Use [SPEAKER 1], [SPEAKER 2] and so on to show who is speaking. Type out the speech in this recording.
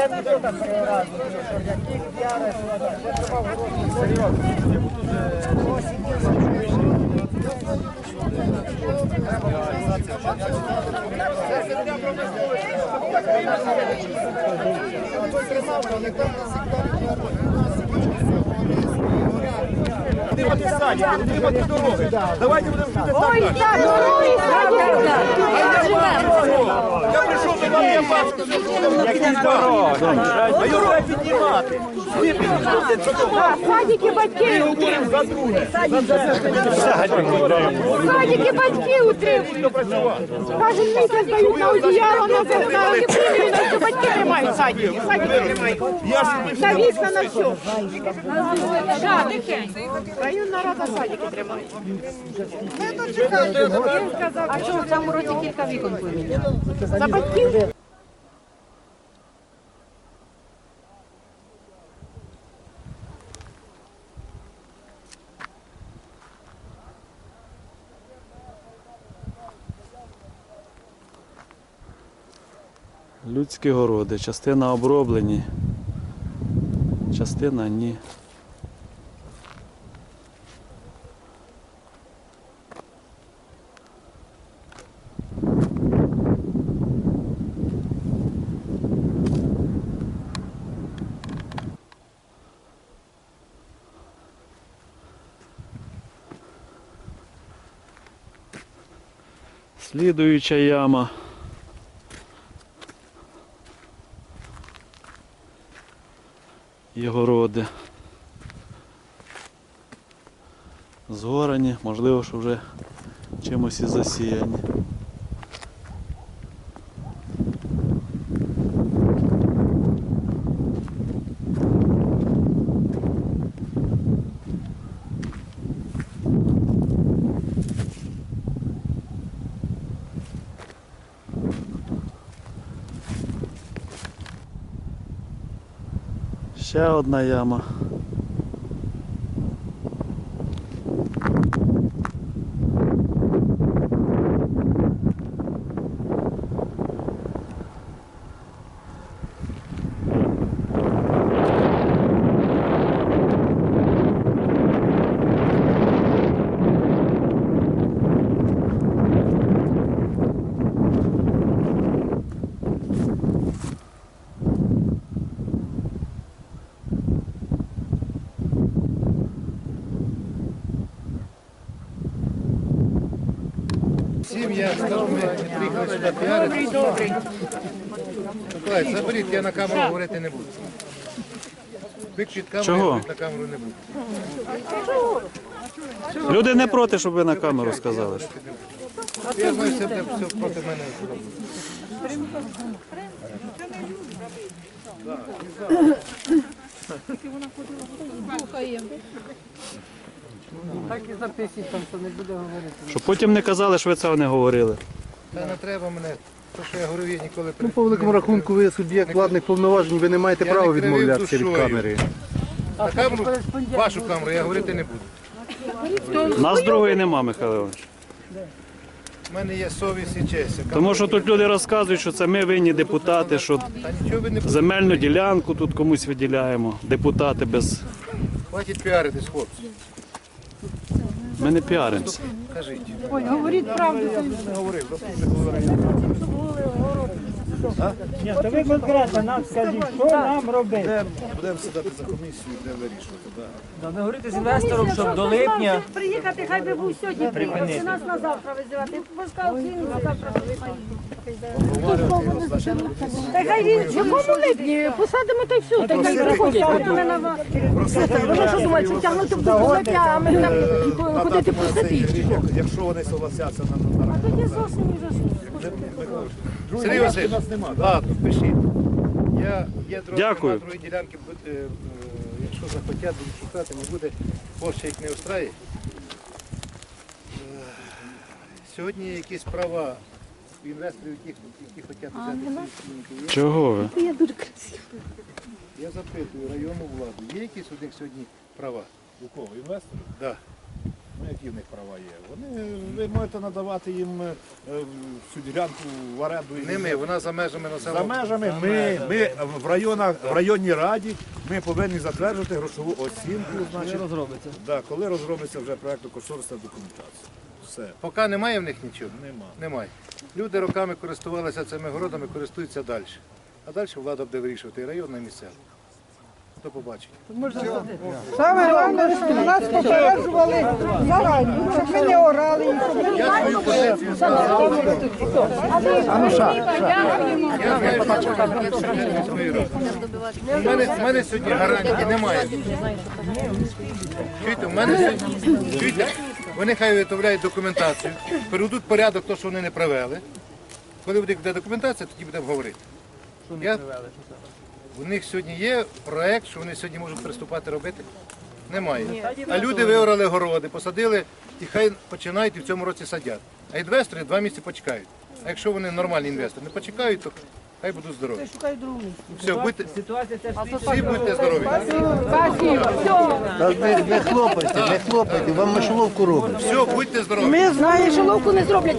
[SPEAKER 1] Давайте будемо жити так.
[SPEAKER 2] Ой, так, ой,
[SPEAKER 1] Я прийшов до вас, я бачу, які дороги. А його треба Ви піднімати,
[SPEAKER 2] Садики батьки утримують.
[SPEAKER 1] за друге.
[SPEAKER 2] Садики батьки утримують. Кожен місяць дають на одіяло, на все батьки тримають садики. Садики тримають. На вікна, на все. Районна рада садики тримає.
[SPEAKER 3] А що в цьому році кілька вікон поміняли?
[SPEAKER 2] За батьків.
[SPEAKER 4] Людські городи. Частина оброблені, частина ні. Слідуюча яма. І городи. Згорані, можливо, що вже чимось і засіяні. Ще одна яма.
[SPEAKER 5] Сім'я, скажу, ми приїхали сюди піарити. Добрий, добрий. Миколай, заберіть, я на камеру говорити не буду. Виключіть камеру,
[SPEAKER 4] Чого?
[SPEAKER 5] я говорити на камеру не буду.
[SPEAKER 4] Люди не проти, щоб ви на камеру сказали. що-
[SPEAKER 5] Я знаю, все буде все проти мене зроблено.
[SPEAKER 4] Щоб потім не казали, що ви цього не говорили.
[SPEAKER 5] Та не треба мене. То, що я говорив, я ніколи
[SPEAKER 6] Ну, по великому рахунку, ви суб'єкт владних повноважень, ви не маєте
[SPEAKER 5] Я
[SPEAKER 6] права
[SPEAKER 5] кривив
[SPEAKER 6] відмовлятися від
[SPEAKER 5] душою.
[SPEAKER 6] камери.
[SPEAKER 5] на камеру, вашу камеру я говорити не буду.
[SPEAKER 4] Нас другої нема, Михайло Іванович.
[SPEAKER 5] У мене є совість і честь.
[SPEAKER 4] Тому що тут люди розказують, що це ми винні депутати, що
[SPEAKER 5] Та нічого ви не
[SPEAKER 4] земельну ділянку тут комусь виділяємо. Депутати без.
[SPEAKER 5] хватить піаритись, хлопці.
[SPEAKER 4] Ми не піаримося.
[SPEAKER 5] Кажіть.
[SPEAKER 7] Ні, то ви конкретно нам скажіть, що нам робити.
[SPEAKER 5] Будемо сідати за комісію, де вирішувати. Да.
[SPEAKER 7] Ви говорите з інвестором, щоб до липня
[SPEAKER 3] Приїхати, хай би був сьогодні приїхав. Чи нас на завтра визивати. Пускав він на завтра.
[SPEAKER 2] Та хай він в якому липні посадимо та й все, та хай приходять. Вони що думають, що тягнути до липня, а ми там ходити по.
[SPEAKER 1] Якщо вони согласяться на на-
[SPEAKER 3] Тоді зовсім вже
[SPEAKER 5] Сергій Васильович, ладно, пишіть. Я є другі,
[SPEAKER 4] Дякую.
[SPEAKER 5] нема другої ділянки, буде, е, якщо захотять, будуть шукати, не буде, площа їх не устрає. Е, Сьогодні якісь права у інвесторів, які, які хочуть взяти ці. Є?
[SPEAKER 4] Чого ви?
[SPEAKER 5] Я запитую районну владу, є якісь у них сьогодні права?
[SPEAKER 1] У кого? Інвестори?
[SPEAKER 5] Да.
[SPEAKER 1] Які в них права є. Вони, ви можете надавати їм е, всю ділянку в оренду. і
[SPEAKER 5] Не ми, вона за межами
[SPEAKER 1] За
[SPEAKER 5] населеного.
[SPEAKER 1] межами ми, ми в районах, в районній раді ми повинні затверджувати грошову оцінку. Значить, розробиться. Да, коли розробиться вже проєктно кошторисна документація. Все.
[SPEAKER 5] Поки немає в них нічого.
[SPEAKER 1] Нема.
[SPEAKER 5] Немає. Люди роками користувалися цими городами, користуються далі. А далі влада буде вирішувати і районна, і місцева. До побачення.
[SPEAKER 8] Саме головне, що нас попереджували зарані, щоб ми не орали. і щоб ми-
[SPEAKER 5] Я свою позицію що ради. У мене, в мене сьогодні гарантії немає. Чуєте, в мене сьогодні, чуєте, вони хай виготовляють документацію, переведуть порядок, то, що вони не привели. Коли буде буде документація, тоді будемо говорити. Я... У них сьогодні є проект, що вони сьогодні можуть приступати робити. Немає. А люди виорали городи, посадили і хай починають і в цьому році садять. А інвестори два місяці почекають. А якщо вони нормальні інвестори не почекають, то хай будуть здорові. Все, будьте, всі будьте здорові.
[SPEAKER 6] Та не, не хлопайте, не хлопайте, вам мишоловку роблять.
[SPEAKER 5] Все, будьте здорові.
[SPEAKER 8] Ми знаємо,
[SPEAKER 3] Головку не зроблять.